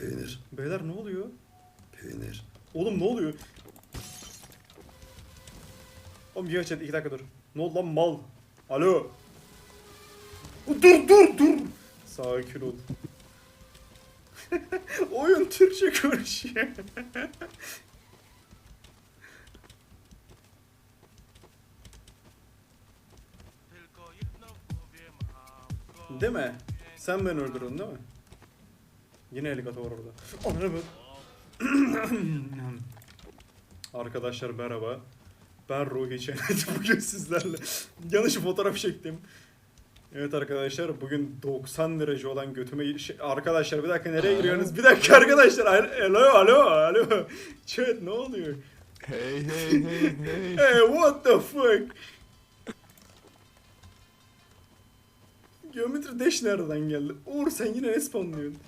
Peynir. Beyler ne oluyor? Peynir. Oğlum ne oluyor? Oğlum bir chat iki dakika dur. Ne oldu lan mal? Alo. Dur dur dur. Sakin ol. Oyun Türkçe konuşuyor. Değil mi? Sen beni öldürdün değil mi? Yine helikopter var orada. Ananı. Arkadaşlar merhaba. Ben Ruhi Çenet. Bugün sizlerle yanlış fotoğraf çektim. Evet arkadaşlar bugün 90 derece olan götüme şey, arkadaşlar bir dakika nereye giriyorsunuz? Bir dakika arkadaşlar. Alo alo alo. Chat ne oluyor? Hey hey hey hey. Hey what the fuck? Geometri Dash nereden geldi? Uğur sen yine ne spawnlıyorsun?